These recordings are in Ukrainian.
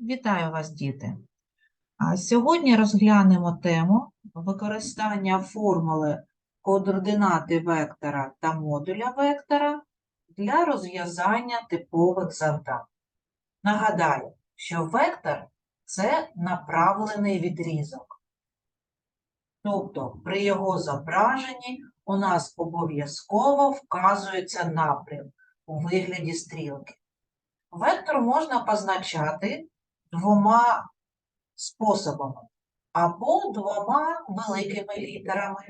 Вітаю вас, діти! Сьогодні розглянемо тему використання формули координати вектора та модуля вектора для розв'язання типових завдань. Нагадаю, що вектор – це направлений відрізок. Тобто при його зображенні у нас обов'язково вказується напрям у вигляді стрілки. Вектор можна позначати двома способами або двома великими літерами.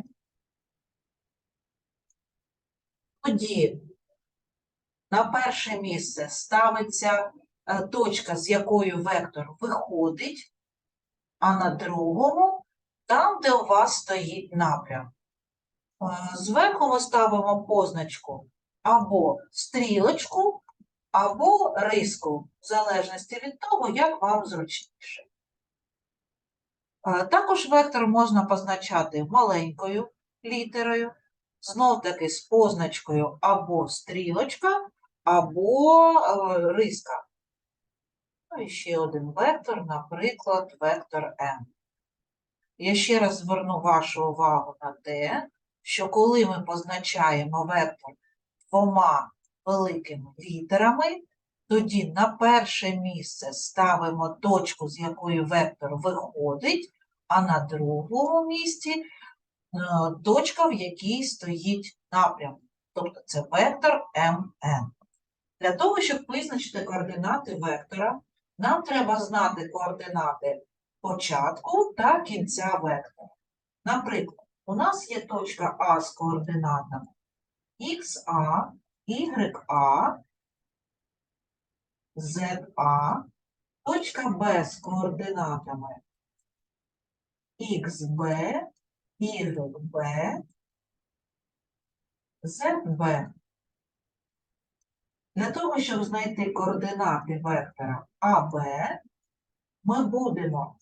Тоді на перше місце ставиться е, точка, з якою вектор виходить, а на другому там, де у вас стоїть напрям. Е, Зверху ми ставимо позначку або стрілочку, або риску, в залежності від того, як вам зручніше. Також вектор можна позначати маленькою літерою, знов таки з позначкою або стрілочка, або е, риска. Ну і ще один вектор, наприклад, вектор m. Я ще раз зверну вашу увагу на те, що коли ми позначаємо вектор двома великими літерами, тоді на перше місце ставимо точку, з якої вектор виходить, а на другому місці е, точка, в якій стоїть напрям. Тобто це вектор МН. Для того, щоб визначити координати вектора, нам треба знати координати початку та кінця вектора. Наприклад, у нас є точка А з координатами XA, YA, ZA, точка Б з координатами XB, YB, ZB. Для того, щоб знайти координати вектора АБ, ми будемо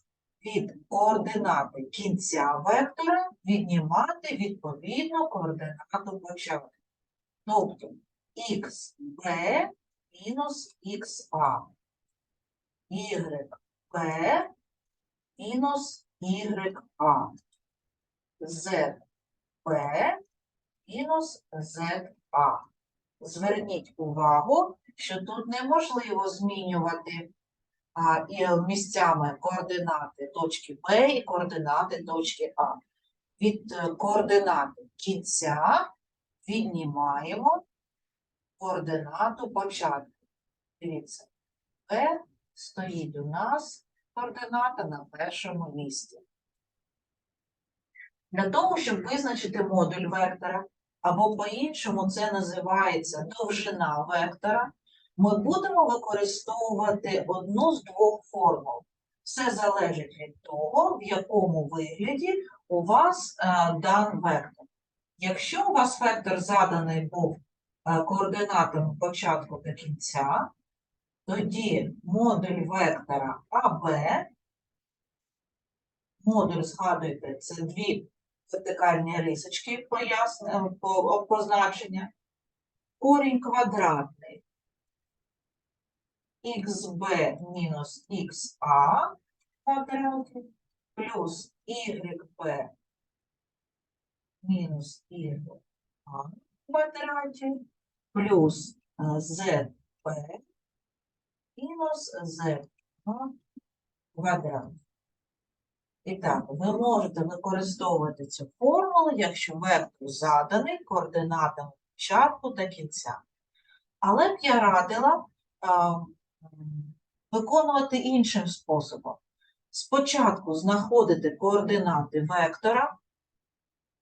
від координати кінця вектора віднімати відповідно координату початку. Тобто xb мінус xa, yb мінус ya, zb мінус za. Зверніть увагу, що тут неможливо змінювати а, і е, місцями координати точки Б і координати точки А. Від е, координати кінця віднімаємо координату початку. Дивіться, Б стоїть у нас координата на першому місці. Для того, щоб визначити модуль вектора, або по-іншому це називається довжина вектора, ми будемо використовувати одну з двох формул. Все залежить від того, в якому вигляді у вас е, дан вектор. Якщо у вас вектор заданий був координатами початку та кінця, тоді модуль вектора АБ, модуль, згадуйте, це дві вертикальні рисочки пояснення, по, позначення, корінь квадратний xb мінус xa квадраті плюс yb мінус ya в квадраті плюс е, zb мінус z в квадраті. І так, ви можете використовувати цю формулу, якщо вектор заданий координатами початку та кінця. Але б я радила а, виконувати іншим способом. Спочатку знаходити координати вектора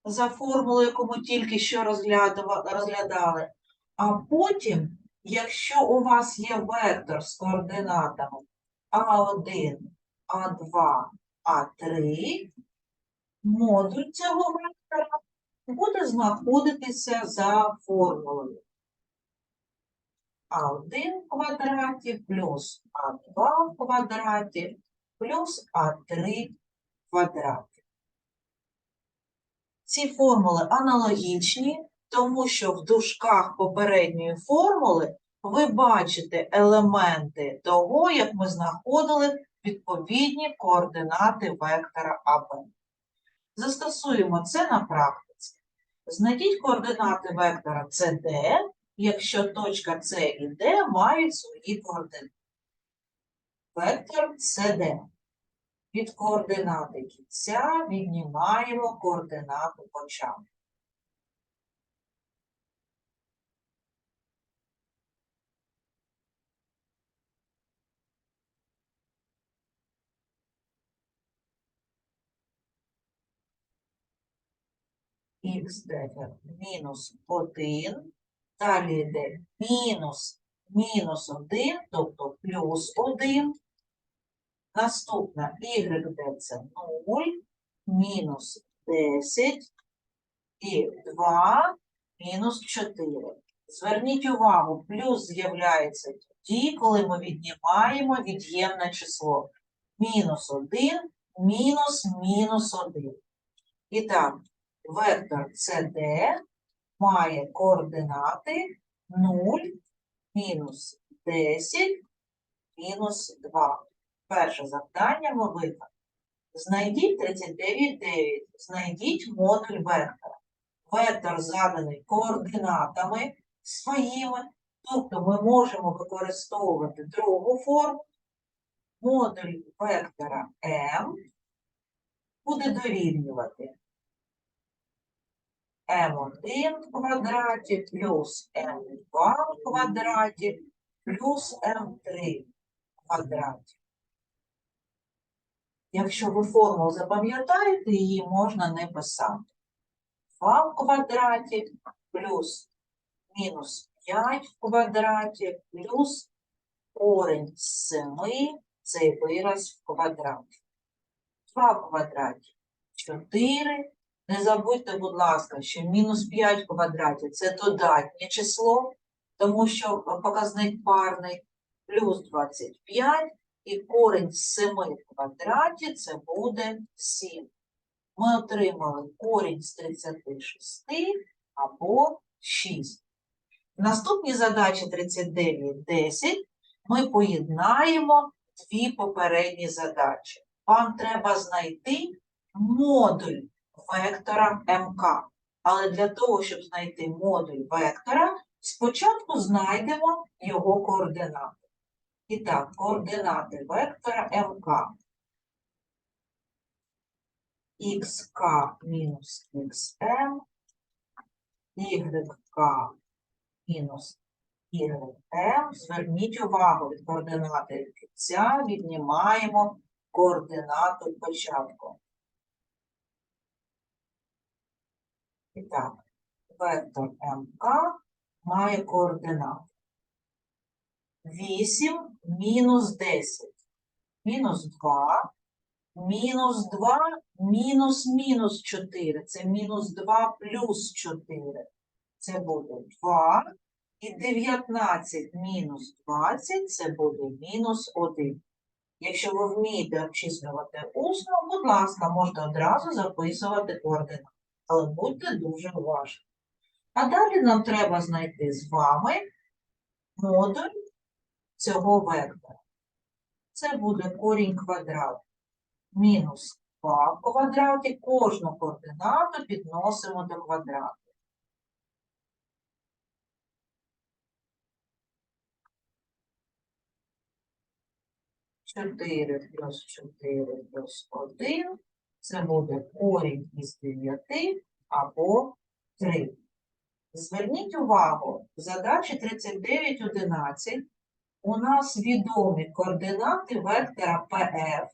за формулою, яку ми тільки що розглядали, а потім, якщо у вас є вектор з координатами А1, А2, А3, модуль цього вектора буде знаходитися за формулою. А1 в квадраті плюс А2 в квадраті плюс А3 в квадраті. Ці формули аналогічні, тому що в дужках попередньої формули ви бачите елементи того, як ми знаходили відповідні координати вектора АБ. Застосуємо це на практиці. Знайдіть координати вектора CD, якщо точка С і Д мають свої координати. Вектор CD. Від координати кінця віднімаємо координату початку. Х дефер мінус 1, далі йде мінус мінус 1, тобто плюс 1. Наступна y де це 0, мінус 10 і 2 мінус 4. Зверніть увагу, плюс з'являється тоді, коли ми віднімаємо від'ємне число. Мінус 1, мінус мінус 1. І так, вектор CD має координати 0, мінус 10, мінус 2. Перше завдання ми виконали. Знайдіть 39,9. Знайдіть модуль вектора. Вектор заданий координатами своїми, тобто ми можемо використовувати другу форму. Модуль вектора m буде дорівнювати m1 в квадраті плюс m2 в квадраті плюс m3 в квадраті. Якщо ви формулу запам'ятаєте, її можна не писати. 2 в квадраті плюс мінус 5 в квадраті плюс корень з 7 цей вираз в квадраті. 2 в квадраті 4. Не забудьте, будь ласка, що мінус 5 в квадраті це додатнє число, тому що показник парний, плюс 25 і корінь з 7 в квадраті це буде 7. Ми отримали корінь з 36 або 6. В наступній задачі 39.10 ми поєднаємо дві попередні задачі. Вам треба знайти модуль вектора МК. Але для того, щоб знайти модуль вектора, спочатку знайдемо його координати. І так, координати вектора МК. xk мінус xm, yk мінус ym. Зверніть увагу, від координати кінця віднімаємо координату початку. І так, вектор МК має координати. 8 мінус 10, мінус 2, мінус 2, мінус мінус 4. Це мінус 2 плюс 4. Це буде 2. І 19 мінус 20 це буде мінус 1. Якщо ви вмієте обчислювати усно, будь ласка, можете одразу записувати координати. Але будьте дуже уважні. А далі нам треба знайти з вами модуль цього вектора. Це буде корінь квадрат мінус 2 в квадраті. Кожну координату підносимо до квадрату. Чотири плюс 4 плюс 1 це буде корінь із 9 або 3. Зверніть увагу, в задачі 39.11 у нас відомі координати вектора PF,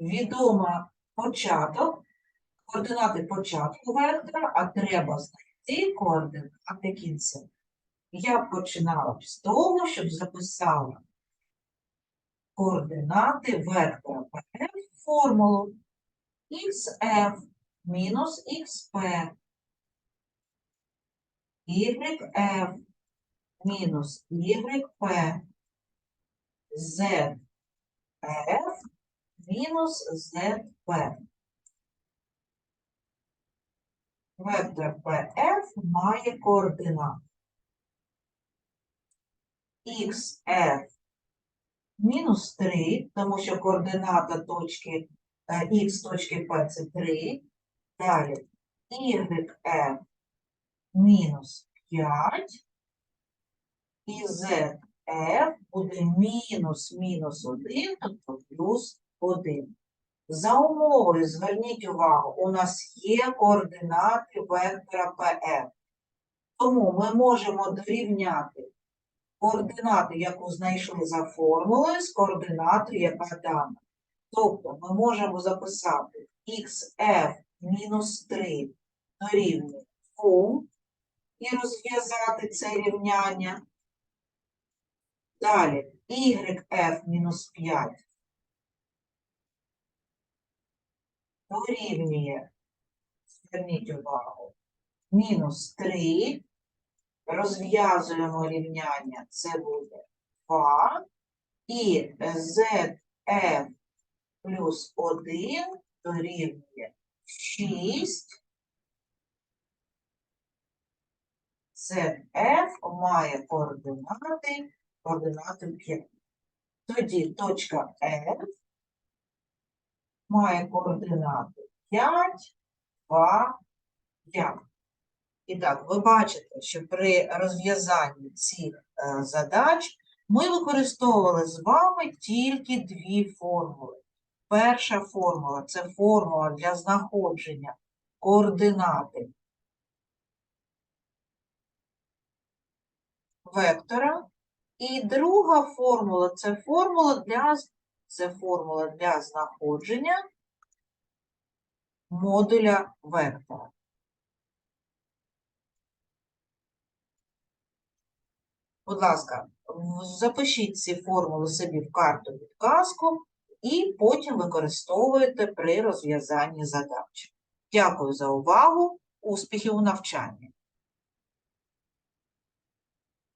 відома початок, координати початку вектора, а треба знайти координати кінця. Я починала б з того, щоб записала координати вектора PF формулу xf мінус xp, yf мінус YP, ZF мінус ZP. Вектор PF має координати. Xf мінус 3, тому що координата точки х точки P це 3. Далі YF мінус 5 і ZF буде мінус мінус 1, тобто плюс 1. За умовою, зверніть увагу, у нас є координати вектора PM. Тому ми можемо дорівняти координату, яку знайшли за формулою, з координатою, яка дана. Тобто ми можемо записати xf мінус 3 дорівнює фу і розв'язати це рівняння. Далі YF мінус 5 дорівнює, зверніть увагу, мінус 3. Розв'язуємо рівняння, це буде 2. І ZF плюс 1 дорівнює 6. ZF має координати, координати 5. Тоді точка F має координати 5, 2, 5. І так, ви бачите, що при розв'язанні цих е, задач ми використовували з вами тільки дві формули. Перша формула це формула для знаходження координати вектора. І друга формула це формула для, це формула для знаходження модуля вектора. Будь ласка, запишіть ці формули собі в карту підказку і потім використовуєте при розв'язанні задач. Дякую за увагу. Успіхів у навчанні!